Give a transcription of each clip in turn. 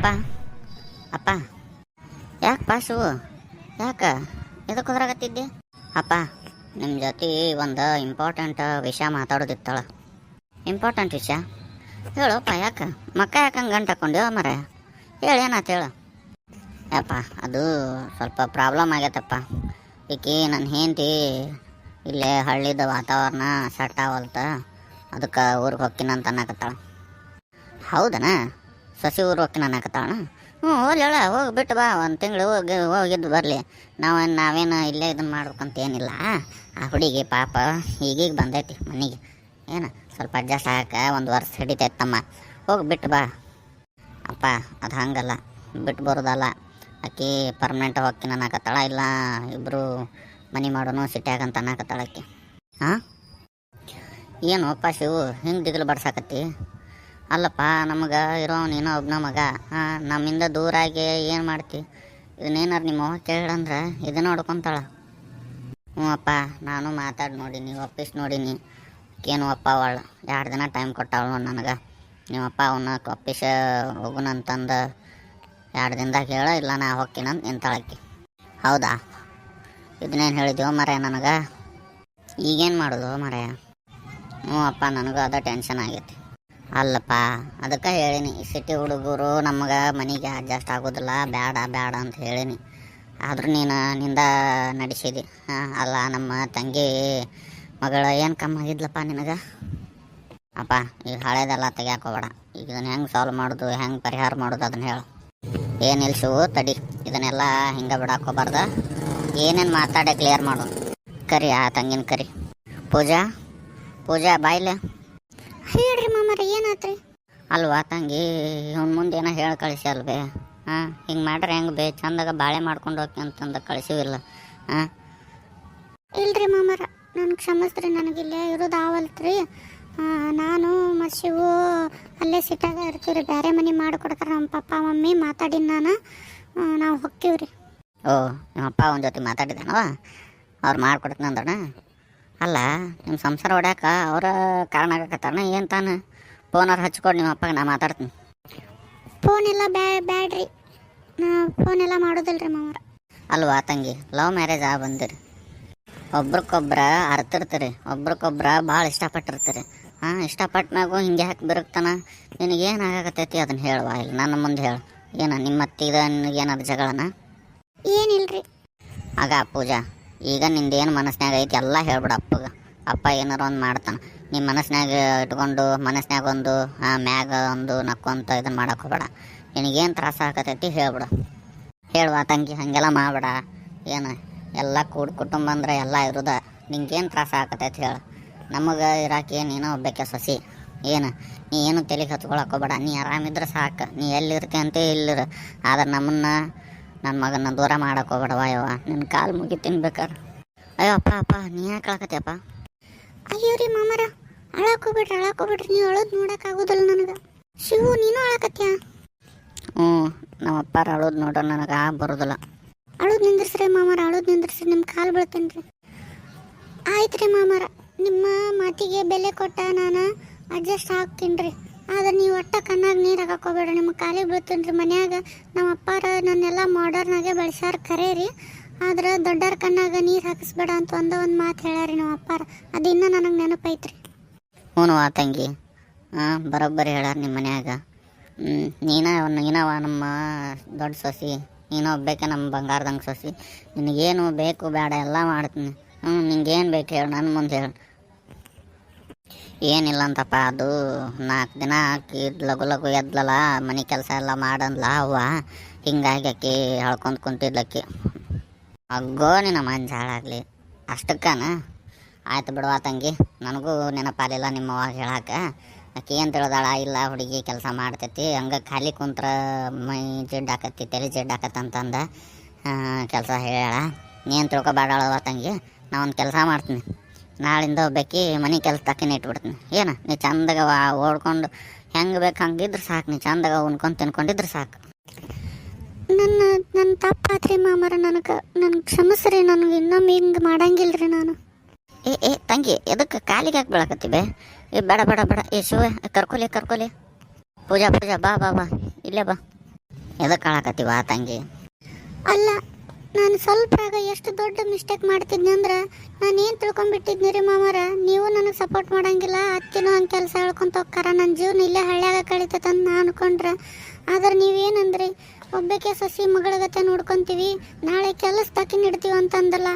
ಅಪ್ಪ ಅಪ್ಪ ಯಾಕೆ ಶಿವು ಯಾಕೆ ಎದಕ್ಕೆ ಕುದ್ರಾಗತ್ತಿದ್ದೆ ಅಪ್ಪ ನಿಮ್ಮ ಜೊತೆ ಒಂದು ಇಂಪಾರ್ಟೆಂಟ್ ವಿಷಯ ಮಾತಾಡೋದಿತ್ತಳ ಇಂಪಾರ್ಟೆಂಟ್ ವಿಷಯ ಹೇಳಪ್ಪ ಯಾಕೆ ಮಕ್ಕ ಯಾಕಂಗೆ ಗಂಟು ಹಾಕೊಂಡೇವ ಮರ ಹೇಳು ಏನಾಯ್ತು ಹೇಳು ಯಪ್ಪ ಅದು ಸ್ವಲ್ಪ ಪ್ರಾಬ್ಲಮ್ ಆಗೈತಪ್ಪ ಈಕಿ ನನ್ನ ಹೆಂಡತಿ ಇಲ್ಲೇ ಹಳ್ಳಿದ ವಾತಾವರಣ ಸೆಟ್ ಆವಲ್ತ ಅದಕ್ಕೆ ಊರಿಗೆ ಹೋಗ್ತೀನಂತ ಅನ್ನಕತ್ತಾಳ ಹೌದನ ಸಸಿ ಊರು ನಾನು ಅನ್ನಕತ್ತಾಳ ಹ್ಞೂ, ಹೋಗ್ಲಿ ಹೇಳ, ಹೋಗಿ ಬಿಟ್ಟು ಬಾ, ಒಂದು ತಿಂಗಳು ಹೋಗಿ, ಹೋಗಿದ್ದು ಬರಲಿ. ನಾವು ನಾವೇನು ಇಲ್ಲೇ ಇದನ್ನು ಮಾಡ್ಬೇಕಂತ ಏನಿಲ್ಲ. ಆ ಹುಡುಗಿ ಪಾಪ ಈಗೀಗ ಬಂದೈತಿ ಮನೆಗೆ. ಏನು, ಸ್ವಲ್ಪ ಅಡ್ಜಸ್ಟ್ ಆಗಕ್ಕೆ ಒಂದು ವರ್ಷ ಹಿಡಿತೈತೆ ತಮ್ಮ. ಹೋಗಿ ಬಿಟ್ಟು ಬಾ. ಅಪ್ಪ, ಅದು ಹಂಗಲ್ಲ. ಬಿಟ್ಟು ಬರೋದಲ್ಲ. ಆಕಿ ಪರ್ಮನೆಂಟ್ ಹೋಗ್ತೀನಿ ಅನ್ನಕತ್ತಾಳ ಇಲ್ಲ ಇಬ್ಬರು ಮನೆ ಮಾಡೋನು ಸಿಟ್ಯಾಗ ಅಂತ ಅನ್ನಕತ್ತಾಳ ಹಾಂ ಏನು ಅಪ್ಪ ಶಿವು, ಹಿಂಗೆ ದಿಗಲು ಬಡ್ಸಾಕತ್ತಿ? ಅಲ್ಲಪ್ಪ, ನಮಗೆ ಇರೋ ನೀನು ಒಬ್ಬನ ಮಗ. ಹಾಂ ನಮ್ಮಿಂದ ದೂರಾಗಿ ಏನು ಮಾಡ್ತಿ? ಇದನ್ನೇನಾರು ನಿಮ್ಮ ಅವ್ವ ಕೇಳಂದ್ರೆ ಇದನ್ನ ನೋಡ್ಕೊತಾಳ. ಹ್ಞೂ ಅಪ್ಪ, ನಾನು ಮಾತಾಡಿ ನೋಡೀನಿ ಒಪ್ಪಿಸಿ ನೋಡೀನಿ ಏನು ಅಪ್ಪ ಅವಳು ಎರಡು ದಿನ ಟೈಮ್ ಕೊಟ್ಟವಳು ನನಗೆ. ನಿಮ್ಮಪ್ಪ ಅವನ್ನ ಒಪ್ಪಿಸ, ಹೋಗುನಂತಂದು ಎರಡು ದಿನದಾಗ ಹೇಳ ಇಲ್ಲ ನಾ ಹೋಗ್ತೀನಂತ ನಿಂತಾಳಕ್ಕಿ ಹೌದಾ? ಇದನ್ನೇನು ಹೇಳಿದ್ಯೋ ಮರ ನನಗೆ? ಈಗೇನು ಮಾಡೋದು ಮರೆಯ? ಹ್ಞೂ ಅಪ್ಪ, ನನಗೂ ಅದ ಟೆನ್ಷನ್ ಆಗೈತಿ. ಅಲ್ಲಪ್ಪ, ಅದಕ್ಕೆ ಹೇಳೀನಿ ಸಿಟಿ ಹುಡುಗರು ನಮಗೆ ಮನೆಗೆ ಅಡ್ಜಸ್ಟ್ ಆಗೋದಿಲ್ಲ ಬೇಡ ಬೇಡ ಅಂತ ಹೇಳೀನಿ. ಆದರೂ ನೀನು ನಿಂದ ನಡೆಸಿದಿ. ಹಾಂ, ಅಲ್ಲ, ನಮ್ಮ ತಂಗಿ ಮಗಳ ಏನು ಕಮ್ಮಿ ಆಗಿದ್ಲಪ್ಪ ನಿನಗೆ? ಅಪ್ಪ, ಈಗ ಹಳೇದೆಲ್ಲ ತೆಗಿಯಾಕೋಬೇಡ. ಈಗ ಇದನ್ನು ಹೆಂಗೆ ಸಾಲ್ವ್ ಮಾಡೋದು, ಹೆಂಗೆ ಪರಿಹಾರ ಮಾಡೋದು ಅದನ್ನ ಹೇಳು. ಏನು ಇಲ್ಸು ತಡಿ. ಇದನ್ನೆಲ್ಲ ಹಿಂಗೆ ಬಿಡಾಕೋಬಾರ್ದು. ಏನೇನು ಮಾತಾಡೆ ಕ್ಲಿಯರ್ ಮಾಡು. ಕರಿ ಆ ತಂಗಿನ ಕರಿ. ಪೂಜಾ ಪೂಜಾ ಬಾಯ್ಲೆ ಹೇಳ್ರಿ ಮಾಮರ ಏನಾತ್ರಿ? ಅಲ್ವಾ ತಂಗಿ ಇವ್ನ ಮುಂದೆ ಏನೋ ಹೇಳಿ ಕಳಿಸಿ ಅಲ್ವೇ? ಹಾಂ ಹಿಂಗೆ ಮಾಡ್ರೆ ಹೆಂಗೆ ಬೇ? ಚಂದಾಗ ಬಾಳೆ ಮಾಡ್ಕೊಂಡು ಹೋಗಿ ಅಂತಂದ ಕಳಿಸಿವಿಲ್ಲ ಹಾಂ? ಇಲ್ರಿ ಮಾಮರ ನನಗೆ ಕ್ಷಮಿಸ್ರಿ ನನಗಿಲ್ಲೇ ಇರೋದು ಆವಲ್ತ್ರಿ. ನಾನು ಮತ್ತು ಶಿವು ಅಲ್ಲೇ ಸಿಟ್ಟಾಗ ಇರ್ತೀವ್ರಿ ಬೇರೆ ಮನೆ ಮಾಡಿಕೊಡ್ತಾರೆ ನಮ್ಮ ಪಪ್ಪ ಮಮ್ಮಿ ಮಾತಾಡಿನ ನಾನು. ನಾವು ಹೊಕ್ಕೀವ್ರಿ ಓ ನಿಮ್ಮ ಅಪ್ಪ ಅವನ ಜೊತೆ ಮಾತಾಡಿದ್ದಾನವ ಅವ್ರು ಮಾಡ್ಕೊಡ್ತೀನಿ ಅಲ್ಲ ನಿಮ್ಮ ಸಂಸಾರ ಹೊಡ್ಯಾಕ ಅವರ ಕಾರಣ ಆಗಕತ್ತಾನ? ಏನು ತಾನು? ಫೋನವ್ರು ಹಚ್ಕೊಡು ನಿಮ್ಮ ಅಪ್ಪಗೆ ನಾ ಮಾತಾಡ್ತೀನಿ. ಫೋನ್ ಎಲ್ಲ ಬ್ಯಾ ಬ್ಯಾಡ್ರಿ. ಫೋನ್ ಎಲ್ಲ ಮಾಡೋದಿಲ್ರಿ ಮಾಮರ ಅಲ್ವಾ ತಂಗಿ? ಲವ್ ಮ್ಯಾರೇಜ್ ಆ ಬಂದಿರಿ. ಒಬ್ರಿಗೊಬ್ರ ಅರ್ತಿರ್ತೀರಿ. ಒಬ್ರಿಗೊಬ್ರ ಭಾಳ ಇಷ್ಟಪಟ್ಟಿರ್ತೀರಿ. ಹಾಂ ಇಷ್ಟಪಟ್ಟ ಮ್ಯಾಗೂ ಹಿಂಗೆ ಹಾಕಿ ಬಿರುಕ್ತಾನ? ನಿನಗೇನು ಆಗಕತ್ತೈತಿ ಅದನ್ನ ಹೇಳುವ ಇಲ್ಲ. ನನ್ನ ಮುಂದೆ ಹೇಳು. ಏನ ನಿಮ್ಮ ಅತ್ತಿದ ನಿನಗೇನಾದ್ರು ಜಗಳನ? ಏನಿಲ್ರಿ. ಆಗ ಪೂಜಾ. ಈಗ ನಿಂದೇನು ಮನಸ್ಸಿನಾಗ ಐತಿ ಎಲ್ಲ ಹೇಳ್ಬಿಡು ಅಪ್ಪಗ. ಅಪ್ಪ ಏನಾರ ಒಂದು ಮಾಡ್ತಾನೆ. ನಿಮ್ಮ ಮನಸ್ಸಿನಾಗ ಇಟ್ಕೊಂಡು ಮನಸ್ಸಿನಾಗ ಒಂದು ಮ್ಯಾಗ ಒಂದು ನಕ್ಕೊಂತ ಇದನ್ನು ಮಾಡಕ್ಕೆ ಹೋಗ್ಬೇಡ. ನಿನಗೇನು ತ್ರಾಸ ಆಗತೈತಿ ಹೇಳ್ಬಿಡು. ಹೇಳುವ ತಂಗಿ, ಹಾಗೆಲ್ಲ ಮಾಡಬೇಡ. ಏನು ಎಲ್ಲ ಕೂಡ್ ಕುಟುಂಬ ಅಂದ್ರೆ ಎಲ್ಲ ಇರೋದ. ನಿಂಗೇನು ತ್ರಾಸ ಆಗತೈತಿ ಹೇಳು. ನಮಗೆ ಇರಾಕೆ ನೀನು ಒಬ್ಬಕ್ಕೆ ಸಸಿ. ಏನು ನೀ ಏನು ತಲೆಗೆ ಹತ್ಕೊಳಕ್ ಹೋಗ್ಬೇಡ. ನೀ ಆರಾಮಿದ್ರೆ ಸಾಕು. ನೀ ಎಲ್ಲಿರ್ತಿ ಅಂತ ಇಲ್ಲಿರು. ಆದ್ರೆ ನಮ್ಮನ್ನ ನನ್ನ ಮಗನ ದೂರ ಮಾಡಕ್ಕೆ ಹೋಗ್ಬೇಡವ ಯವ್ವ. ನಿನ್ನ ಕಾಲು ಮುಗಿ ತಿನ್ಬೇಕಾರೆ. ಅಯ್ಯೋ ಅಪ್ಪ ಅಪ್ಪ ನೀ ಯಾಕೆ ಕಳಕತ್ಯಪ್ಪ ಅಯ್ಯೋ ರೀ ಮಾಮರ ಅಳಕೋಬಿಡ್ರಿ ಅಳಕೋಬಿಡ್ರಿ ನೀವು ಅಳೋದು ನೋಡೋಕ್ಕಾಗೋದಿಲ್ಲ ನನಗೆ. ಶಿವು ನೀನು ಅಳಕತ್ಯಾ? ಹ್ಞೂ ನಮ್ಮ ಅಪ್ಪಾರ ಅಳೋದು ನೋಡೋ ನನಗೆ ಆ ಬರೋದಿಲ್ಲ. ಅಳೋದು ನಿಂದ್ರಿಸ್ರಿ ಮಾಮರ ಅಳೋದು ನಿಂದ್ರಿಸ್ರಿ ನಿಮ್ಮ ಕಾಲು ಬೀಳ್ತೇನೆ ರೀ ಆಯ್ತು ರೀ ಮಾಮರ ನಿಮ್ಮ ಮಾತಿಗೆ ಬೆಲೆ ಕೊಟ್ಟ ನಾನು ಅಡ್ಜಸ್ಟ್ ಹಾಕ್ತೀನಿ ರೀ ಆದ್ರೆ ನೀವು ಒಟ್ಟ ಕಣ್ಣಾಗ ನೀರು ಹಾಕೋಬೇಡ ನಿಮ್ಗೆ ಖಾಲಿ ಬೀಳ್ತೀನಿ ಮನೆಯಾಗ. ನಮ್ಮ ಅಪ್ಪಾರ ನನ್ನೆಲ್ಲ ಮಾಡರ್ನಾಗೆ ಬೆಳೆಸ್ಯಾರ ಖರೆ ರೀ ಆದ್ರೆ ದೊಡ್ಡರ ಕಣ್ಣಾಗ ನೀರು ಹಾಕಿಸ್ಬೇಡ ಅಂತ ಒಂದ ಒಂದು ಮಾತು ಹೇಳ್ಯಾರಿ ನಮ್ಮ ಅಪ್ಪಾರ. ಅದು ಇನ್ನೂ ನನಗೆ ನೆನಪೈತ್ರಿ. ಹ್ಞೂ ಆ ತಂಗಿ. ಹಾಂ, ಬರೋಬ್ಬರಿ ಹೇಳ್ಯಾರ ನಿಮ್ಮ ಮನ್ಯಾಗ. ನೀನ ನೀನವ ನಮ್ಮ ದೊಡ್ಡ ಸೊಸಿ. ನೀನು ಒಬ್ಬೇಕೆ ನಮ್ಮ ಬಂಗಾರದಂಗೆ ಸೊಸಿ. ನಿನಗೇನು ಬೇಕು ಬೇಡ, ಎಲ್ಲ ಮಾಡ್ತೀನಿ. ಹ್ಞೂ ನಿಂಗೇನು ಬೇಕು ಹೇಳು ನನ್ನ ಮುಂದೆ ಹೇಳು. ಏನಿಲ್ಲ ಅಂತಪ್ಪ, ಅದು ನಾಲ್ಕು ದಿನ ಆಕಿ ಲಘು ಲಘು ಎದ್ಲಲ್ಲ ಮನೆ ಕೆಲಸ ಎಲ್ಲ ಮಾಡಂದ್ಲ ಅವ್ವ. ಹಿಂಗಾಗಿ ಆಕಿ ಹೇಳ್ಕೊಂತ ಕುಂತಿದ್ಲಕ್ಕಿ. ಅಗ್ಗೋ ನಿನ್ನ ಮಂಜಾಳಾಗಲಿ ಅಷ್ಟಕ್ಕನ? ಆಯ್ತು ಬಿಡುವ ತಂಗಿ, ನನಗೂ ನೆನಪಾಲಿಲ್ಲ ನಿಮ್ಮ ಅವಾಗ ಹೇಳಾಕ. ಆಕೆ ಏನು ತಿಳಿದಾಳ? ಇಲ್ಲ, ಹುಡುಗಿ ಕೆಲಸ ಮಾಡ್ತೈತಿ, ಹಂಗೆ ಖಾಲಿ ಕುಂತ್ರ ಮೈ ಜಿಡ್ಡಾಕತ್ತಿ ತಲೆ ಜಿಡ್ಡಾಕತ್ತಂತಂದ ಕೆಲಸ ಹೇಳ ನೀನು ತಿಳ್ಕೊಬೇಡಾಳವ ತಂಗಿ ನಾ ಒಂದು ಕೆಲಸ ಮಾಡ್ತೀನಿ. ನಾಳಿಂದ ಒಬ್ಬಾಕಿ ಮನೆ ಕೆಲಸ ತಕ್ಕಿನ ಇಟ್ಬಿಡ್ತೀನಿ ಏನು? ನೀ ಚಂದಾಗ ಓಡ್ಕೊಂಡು ಹೆಂಗೆ ಬೇಕು ಹಂಗಿದ್ರೆ ಸಾಕು. ನೀ ಚಂದಾಗ ಉಣ್ಕೊಂಡು ತಿನ್ಕೊಂಡಿದ್ರೆ ಸಾಕು. ನನ್ನ ನನ್ನ ತಪ್ಪಾತ್ರಿ ಮಾಮರ ನನಗೆ. ನನಗೆ ಕ್ಷಮಿಸ್ರಿ ನನಗೆ. ಇನ್ನೊಮ್ಮೆ ಹಿಂಗೆ ಮಾಡಂಗಿಲ್ರಿ ನಾನು. ಏ ಏ, ತಂಗಿ ಎದಕ್ಕೆ ಕಾಲಿಗೆ ಹಾಕಿ ಬೆಳಕತ್ತಿ ಬೇ? ಏ, ಬೇಡ ಬೇಡ ಬೇಡ. ಏ, ಶಿವ, ಕರ್ಕೊಲಿ ಕರ್ಕೊಲಿ. ಪೂಜಾ ಪೂಜಾ, ಬಾ ಬಾ ಬಾ. ಇಲ್ಲೇ ಬಾ. ಎದಕ್ಕೆ ಕಾಳಕತ್ತೀವ ತಂಗಿ? ಅಲ್ಲ ನಾನು ಸ್ವಲ್ಪ ಆಗ ಎಷ್ಟು ದೊಡ್ಡ ಮಿಸ್ಟೇಕ್ ಮಾಡ್ತಿದ್ನಿ ಅಂದ್ರೆ ನಾನು ಏನು ತಿಳ್ಕೊಂಡ್ಬಿಟ್ಟಿದ್ನಿ ರೀ ಮಾಮಾರ? ನೀವು ನನಗೆ ಸಪೋರ್ಟ್ ಮಾಡೋಂಗಿಲ್ಲ ಅತ್ತಿನೂ ಹಂಗೆ ಕೆಲಸ ಹೇಳ್ಕೊಂತ ಹೋಗ್ತಾರ ನನ್ನ ಜೀವನ ಇಲ್ಲೇ ಹಳ್ಳ್ಯಾಗ ಅಂತ ನಾನು ಅನ್ಕೊಂಡ್ರೆ. ಆದ್ರೆ ನೀವೇನಂದ್ರಿ? ಒಬ್ಬಕ್ಕೆ ಸಸಿ ಮಗಳಗತೆ ನೋಡ್ಕೊಂತೀವಿ, ನಾಳೆ ಕೆಲಸ ತಕ್ಕಿ ಇಡ್ತೀವಿ ಅಂತಂದಲ್ಲ.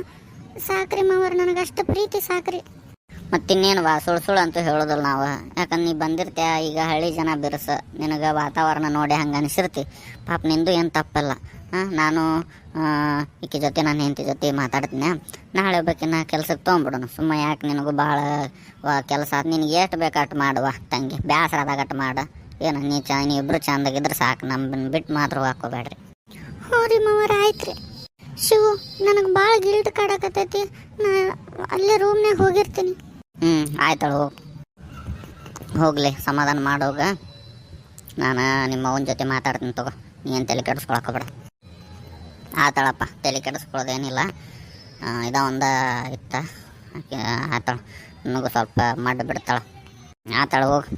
ಸಾಕ್ರಿ ಮಾಮರ, ನನಗೆ ಅಷ್ಟು ಪ್ರೀತಿ ಸಾಕ್ರಿ. ಮತ್ತಿನ್ನೇನು ವಾ ಸುಳ್ ಸುಳ್ ಅಂತೂ ಹೇಳೋದಿಲ್ಲ ನಾವು. ಯಾಕಂದ್ರೆ ನೀ ಬಂದಿರ್ತೀಯ, ಈಗ ಹಳ್ಳಿ ಜನ ಬಿರ್ಸ. ನಿನಗೆ ವಾತಾವರಣ ನೋಡಿ ಹಂಗೆ ಅನಿಸಿರ್ತಿ. ಪಾಪ ನಿಂದು ಏನು ತಪ್ಪಲ್ಲ. ನಾನು ಈಕೆ ಜೊತೆ, ನಾನು ಹೆಂಡತಿ ಜೊತೆ ಮಾತಾಡ್ತೀನಿ ನಾಳೆ ಬೇಕಿನ ಕೆಲ್ಸಕ್ಕೆ ತೊಗೊಂಬಿಡೋಣ. ಸುಮ್ಮ ಯಾಕೆ ನಿನಗೂ ಭಾಳ ಕೆಲಸ ಆತು. ನಿನಗೆ ಎಷ್ಟು ಬೇಕಾಟ್ ಮಾಡುವ, ತಂಗಿ. ಬ್ಯಾಸರ ಮಾಡು ಮಾಡ. ಏನು, ನೀ ಚ, ನೀ ಇಬ್ರು ಚಂದಾಗಿದ್ರೆ ಸಾಕು. ನಮ್ಮನ್ನು ಬಿಟ್ಟು ಮಾತ್ರ ಹಾಕೋಬೇಡ್ರಿ. ಹ್ಞೂ ರೀ ಮಾವಾರ ಆಯ್ತು ರೀ ಶಿವು, ನನಗೆ ಭಾಳ ಗಿಲ್ಟ್ ಕಾಡಕತ್ತೈತಿ. ನಾ ಅಲ್ಲೇ ರೂಮ್ನಾಗ ಹೋಗಿರ್ತೀನಿ. ಹ್ಞೂ ಆಯ್ತಾಳ ಹೋಗಿ. ಹೋಗ್ಲಿ, ಸಮಾಧಾನ ಮಾಡೋಗ ನಾನು ನಿಮ್ಮ ಅವನ ಜೊತೆ ಮಾತಾಡ್ತೀನಿ ತಗೋ. ನೀನು ತಲೆ ಕೆಡಿಸ್ಕೊಳಕೋಬೇಡ ಆತಾಳಪ್ಪ, ತಲೆ ಕೆಡಿಸ್ಕೊಳ್ಳೋದೇನಿಲ್ಲ ಇದ ಒಂದು ಇತ್ತ. ಆತಾಳ. ನನಗೂ ಸ್ವಲ್ಪ ಮಡ್ಡು ಬಿಡ್ತಾಳ. ಆತಾಳ ಹೋಗಿ.